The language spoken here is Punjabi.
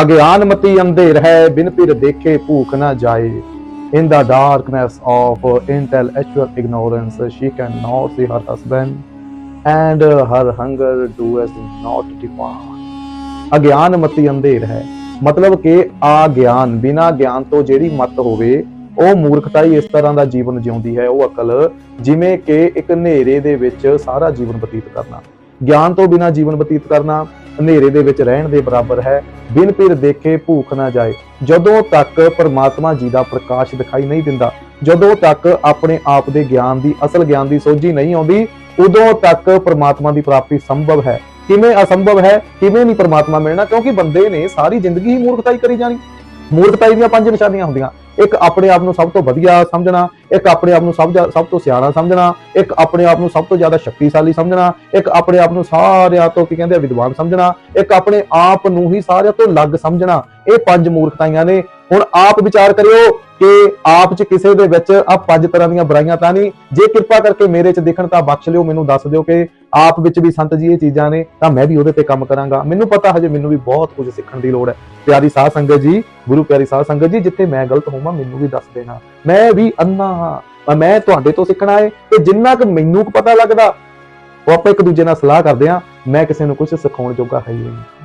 ਅਗਿਆਨ ਮਤੀ ਅੰਧੇਰ ਹੈ ਬਿਨ ਪਿਰ ਦੇਖੇ ਭੂਖ ਨਾ ਜਾਏ। In the darkness of intellectual ignorance, she cannot see her husband, and her hunger does not depart. ਅਗਿਆਨ ਮਤੀ ਅੰਧੇਰ ਹੈ ਮਤਲਬ ਕਿ ਆ ਗਿਆਨ ਬਿਨਾ ਗਿਆਨ ਤੋਂ ਜਿਹੜੀ ਮਤ ਹੋਵੇ, ਉਹ ਮੂਰਖਤਾ ਹੀ ਇਸ ਤਰ੍ਹਾਂ ਦਾ ਜੀਵਨ ਜਿਉਂਦੀ ਹੈ। ਉਹ ਅਕਲ ਜਿਵੇਂ ਕਿ ਇੱਕ ਹਨੇਰੇ ਦੇ ਵਿੱਚ ਸਾਰਾ ਜੀਵਨ ਬਤੀਤ ਕਰਨਾ। ਗਿਆਨ ਤੋਂ ਬਿਨਾ ਜੀਵਨ ਬਤੀਤ ਕਰਨਾ ਹਨੇਰੇ ਦੇ ਵਿੱਚ ਰਹਿਣ ਦੇ ਬਰਾਬਰ ਹੈ। ਬਿਨ ਪੀਰ ਦੇਖੇ ਭੂਖ ਨਾ ਜਾਏ। ਜਦੋਂ ਤੱਕ ਪਰਮਾਤਮਾ ਜੀ ਦਾ ਪ੍ਰਕਾਸ਼ ਦਿਖਾਈ ਨਹੀਂ ਦਿੰਦਾ, ਜਦੋਂ ਤੱਕ ਆਪਣੇ ਆਪ ਦੇ ਗਿਆਨ ਦੀ, ਅਸਲ ਗਿਆਨ ਦੀ ਸੋਝੀ ਨਹੀਂ ਆਉਂਦੀ, ਉਦੋਂ ਤੱਕ ਪਰਮਾਤਮਾ ਦੀ ਪ੍ਰਾਪਤੀ ਸੰਭਵ ਹੈ। ਕਿਵੇਂ ਅਸੰਭਵ ਹੈ, ਕਿਵੇਂ ਨਹੀਂ ਪਰਮਾਤਮਾ ਮਿਲਣਾ, ਕਿਉਂਕਿ ਬੰਦੇ ਨੇ ਸਾਰੀ ਜ਼ਿੰਦਗੀ ਹੀ ਮੂਰਖਤਾਈ ਕਰੀ ਜਾਣੀ। ਮੂਰਖਤਾਈ ਦੀਆਂ ਪੰਜ ਨਿਸ਼ਾਨੀਆਂ ਹੁੰਦੀਆਂ। ਇੱਕ ਆਪਣੇ ਆਪ ਨੂੰ ਸਭ ਤੋਂ ਵਧੀਆ ਸਮਝਣਾ, ਇੱਕ ਆਪਣੇ ਆਪ ਨੂੰ ਸਭ ਜਾ- ਸਭ ਤੋਂ ਸਿਆਣਾ ਸਮਝਣਾ, ਇੱਕ ਆਪਣੇ ਆਪ ਨੂੰ ਸਭ ਤੋਂ ਜ਼ਿਆਦਾ ਸ਼ਕਤੀਸ਼ਾਲੀ ਸਮਝਣਾ, ਇੱਕ ਆਪਣੇ ਆਪ ਨੂੰ ਸਾਰਿਆਂ ਤੋਂ ਕੀ ਕਹਿੰਦੇ ਆ, ਵਿਦਵਾਨ ਸਮਝਣਾ, ਇੱਕ ਆਪਣੇ ਆਪ ਨੂੰ ਹੀ ਸਾਰਿਆਂ ਤੋਂ ਅਲੱਗ ਸਮਝਣਾ। ਇਹ ਪੰਜ ਮੂਰਖਤਾਈਆਂ ਨੇ। ਹੁਣ ਆਪ ਵਿਚਾਰ ਕਰਿਓ ਕਿ ਆਪ ਚ ਕਿਸੇ ਦੇ ਵਿੱਚ ਆ ਪੰਜ ਤਰ੍ਹਾਂ ਦੀਆਂ ਬੁਰਾਈਆਂ ਤਾਂ ਨਹੀਂ। ਜੇ ਕਿਰਪਾ ਕਰਕੇ ਮੇਰੇ ਚ ਦੇਖਣ ਤਾਂ ਬਖਸ਼ ਲਿਓ, ਮੈਨੂੰ ਦੱਸ ਦਿਓ ਕਿ ਆਪ ਵਿੱਚ ਵੀ ਸੰਤ ਜੀ ਇਹ ਚੀਜ਼ਾਂ ਨੇ, ਤਾਂ ਮੈਂ ਵੀ ਉਹਦੇ ਤੇ ਕੰਮ ਕਰਾਂਗਾ। ਮੈਨੂੰ ਪਤਾ ਹਜੇ ਮੈਨੂੰ ਵੀ ਬਹੁਤ ਕੁਝ ਸਿੱਖਣ ਦੀ ਲੋੜ ਹੈ। ਪਿਆਰੀ ਸਾਧ ਸੰਗਤ ਜੀ, ਗੁਰੂ ਪਿਆਰੀ ਸਾਧ ਸੰਗਤ ਜੀ, ਜਿੱਥੇ ਮੈਂ ਗਲਤ ਹੋਵਾਂ, ਮੈਨੂੰ ਵੀ ਦੱਸ ਦੇਣਾ। ਮੈਂ ਵੀ ਅੰਨਾ ਹਾਂ। ਮੈਂ ਤੁਹਾਡੇ ਤੋਂ ਸਿੱਖਣਾ ਹੈ ਤੇ ਜਿੰਨਾ ਕੁ ਮੈਨੂੰ ਕੁ ਪਤਾ ਲੱਗਦਾ, ਉਹ ਆਪਾਂ ਇੱਕ ਦੂਜੇ ਨਾਲ ਸਲਾਹ ਕਰਦੇ ਆ ਮੈਂ ਕਿਸੇ ਨੂੰ ਕੁਝ ਸਿਖਾਉਣ ਜੋਗਾ ਹੈ ਹੀ ਨਹੀਂ।